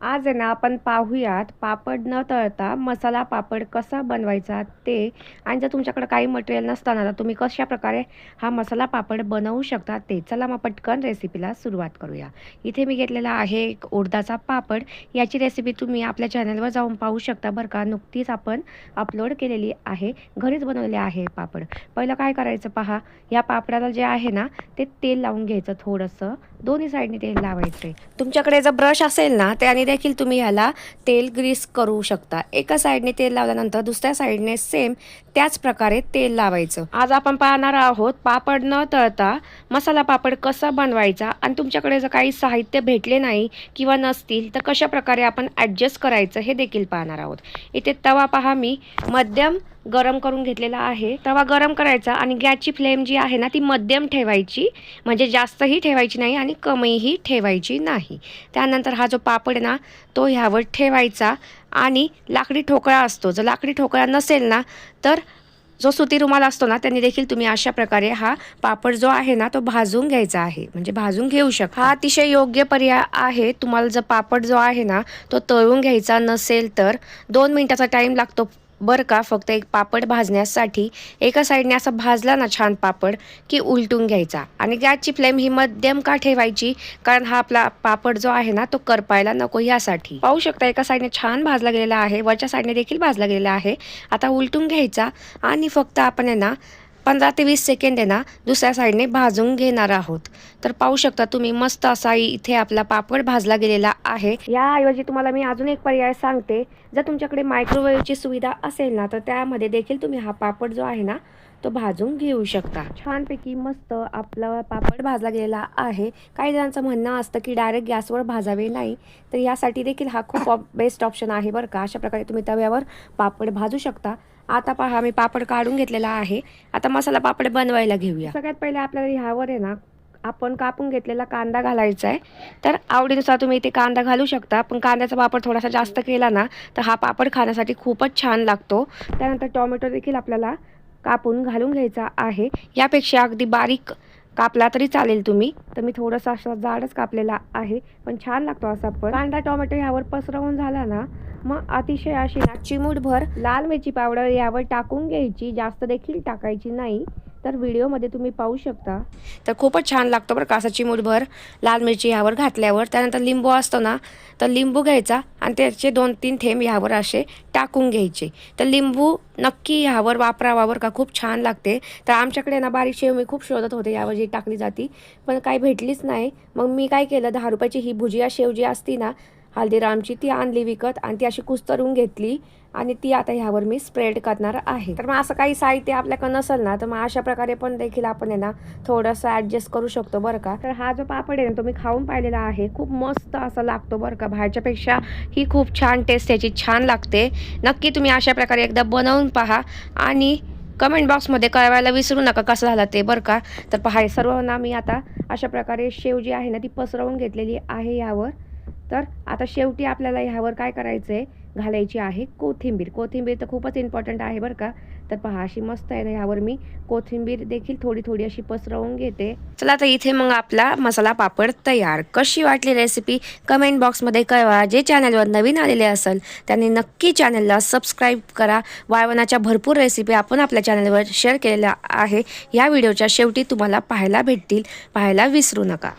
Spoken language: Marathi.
आज आहे ना आपण पाहूयात पापड न तळता मसाला पापड कसा बनवायचा ते आणि जर तुमच्याकडे काही मटेरियल नसताना तर तुम्ही कशा प्रकारे हा मसाला पापड बनवू शकता ते चला मग पटकन रेसिपीला सुरुवात करूया. इथे मी घेतलेला आहे एक उडदाचा पापड. याची रेसिपी तुम्ही आपल्या चॅनलवर जाऊन पाहू शकता बरं का. नुकतीच आपण अपलोड केलेली आहे घरीच बनवलेले आहे पापड. पहिलं काय करायचं पहा या पापडाला जे आहे ना ते तेल लावून घ्यायचं थोडंसं. दोन्ही साईडने तेल लावायचं. तुमच्याकडे जर ब्रश असेल ना त्याने देखील तुम्ही ह्याला तेल ग्रीस करू शकता. एका साईडने तेल लावल्यानंतर दुसऱ्या साईडने सेम त्याच प्रकारे तेल लावायचं. आज आपण पाहणार आहोत पापड न तळता मसाला पापड कसा बनवायचा आणि तुमच्याकडे जर काही साहित्य भेटले नाही किंवा नसतील तर कशा प्रकारे आपण ॲडजस्ट करायचं हे देखील पाहणार आहोत. इथे तवा पहा मी. मध्यम गरम करून घेतलेला आहे. तवा गरम करायचा आणि गॅसची फ्लेम जी आहे ना ती मध्यम ठेवायची. म्हणजे जास्तही ठेवायची नाही आणि कमीही ठेवायची नाही. त्यानंतर हा जो पापड आहे ना तो ह्यावर ठेवायचा आणि लाकडी ठोकळा असतो. जर लाकडी ठोकळा नसेल ना तर जो सुती रुमाल असतो ना त्यांनी देखील तुम्ही अशा प्रकारे हा पापड जो आहे ना तो भाजून घ्यायचा आहे. म्हणजे भाजून घेऊ शकता. हा अतिशय योग्य पर्याय आहे. तुम्हाला जर पापड जो आहे ना तो तळून घ्यायचा नसेल तर दोन मिनिटाचा टाईम लागतो. बरं का? फक्त एक पापड भाजण्यासाठी एका साईडने असा भाजला ना छान पापड की उलटून घ्यायचा. आणि गॅसची फ्लेम ही मध्यम का ठेवायची? कारण हा आपला पापड जो आहे ना तो करपायला नको यासाठी. पाहू शकता एका साईडने छान भाजला गेलेला आहे. वरच्या साईडने देखील भाजला गेलेला आहे. आता उलटून घ्यायचा आणि फक्त आपण आहे ना पंधरा ते वीस सेकंड आहे ना दुसऱ्या साईडने भाजून घेणार आहोत. तर पाहू शकता तुम्ही मस्त असा इथे आपला पापड भाजला गेलेला आहे. याऐवजी तुम्हाला मी अजून एक पर्याय सांगते. जर तुमच्याकडे मायक्रोवेव्हची सुविधा असेल ना तर त्यामध्ये देखील तुम्ही हा पापड जो आहे ना तो भाजून घेऊ शकता. छानपैकी मस्त आपला पापड भाजला गेलेला आहे. काही जणांचं म्हणणं असतं की डायरेक्ट गॅसवर भाजावे नाही. तर यासाठी देखील हा खूप बेस्ट ऑप्शन आहे बरं का. अशा प्रकारे तुम्ही तव्यावर पापड भाजू शकता. आता पहा मी पापड काढून घेतलेला आहे. आता मसाला पापड बनवायला घेऊया. सगळ्यात पहिले आपल्याला ह्यावर आहे ना आपण कापून घेतलेला कांदा घालायचा आहे. तर आवडीनुसार तुम्ही इथे कांदा घालू शकता पण कांद्याचा पापड थोडासा जास्त केला ना तर हा पापड खाण्यासाठी खूपच छान लागतो. त्यानंतर टोमॅटो देखील आपल्याला कापून घालून घ्यायचा आहे. यापेक्षा अगदी बारीक कापला तरी चालेल तुम्ही. तर मी थोडंसं असं जाडच कापलेला आहे पण छान लागतो असा पण. कांदा टोमॅटो यावर पसरवून झाला ना मग अतिशय अशी ना चिमूटभर लाल मिरची पावडर यावर टाकून घ्यायची. जास्त देखील टाकायची नाही. तर व्हिडिओमध्ये तुम्ही पाहू शकता. तर खूपच छान लागतो बरं का असं चिमूटभर लाल मिरची ह्यावर घातल्यावर. त्यानंतर लिंबू असतो ना तर लिंबू घ्यायचा आणि त्याचे दोन तीन थेंब ह्यावर असे टाकून घ्यायचे. तर लिंबू नक्की ह्यावर वापरावावर का खूप छान लागते. तर आमच्याकडे ना बारीक शेव मी खूप शोधत होते यावर जी टाकली जाती. पण काही भेटलीच नाही. मग मी काय केलं दहा रुपयाची ही भुजिया शेव जी असती ना हल्दीरामची ती आणली विकत आणि ती अशी कुस्तरून घेतली. आणि ती आता ह्यावर मी स्प्रेड करणार आहे. तर मग असं काही साहित्य आपल्याकडं नसेल ना तर मग अशा प्रकारे पण देखील आपण आहे ना थोडंसं ॲडजस्ट करू शकतो बरं का. तर हा जो पापड आहे ना तो मी खाऊन पाहिलेला आहे. खूप मस्त असा लागतो बरं का बाहेरच्यापेक्षा. ही खूप छान टेस्ट याची छान लागते. नक्की तुम्ही अशा प्रकारे एकदा बनवून पहा आणि कमेंट बॉक्समध्ये कळवायला विसरू नका कसं झालं ते बरं का. तर पहा सर्वांना मी आता अशा प्रकारे शेव जी आहे ना ती पसरवून घेतलेली आहे यावर. तर आता शेवटी आपल्याला ह्यावर काय करायचं आहे घालायची आहे कोथिंबीर. कोथिंबीर तर खूपच इम्पॉर्टंट आहे बरं का. तर पहा अशी मस्त आहे ना ह्यावर मी कोथिंबीर देखील थोडी थोडी अशी पसरवून घेते. चला तर इथे मग आपला मसाला पापड तयार. कशी वाटली रेसिपी कमेंट बॉक्समध्ये कळवा. जे चॅनलवर नवीन आलेले असेल त्यांनी नक्की चॅनलला सबस्क्राईब करा. वाळवणाच्या भरपूर रेसिपी आपण आपल्या चॅनलवर शेअर केलेल्या आहे. या व्हिडिओच्या शेवटी तुम्हाला पाहायला भेटतील. पाहायला विसरू नका.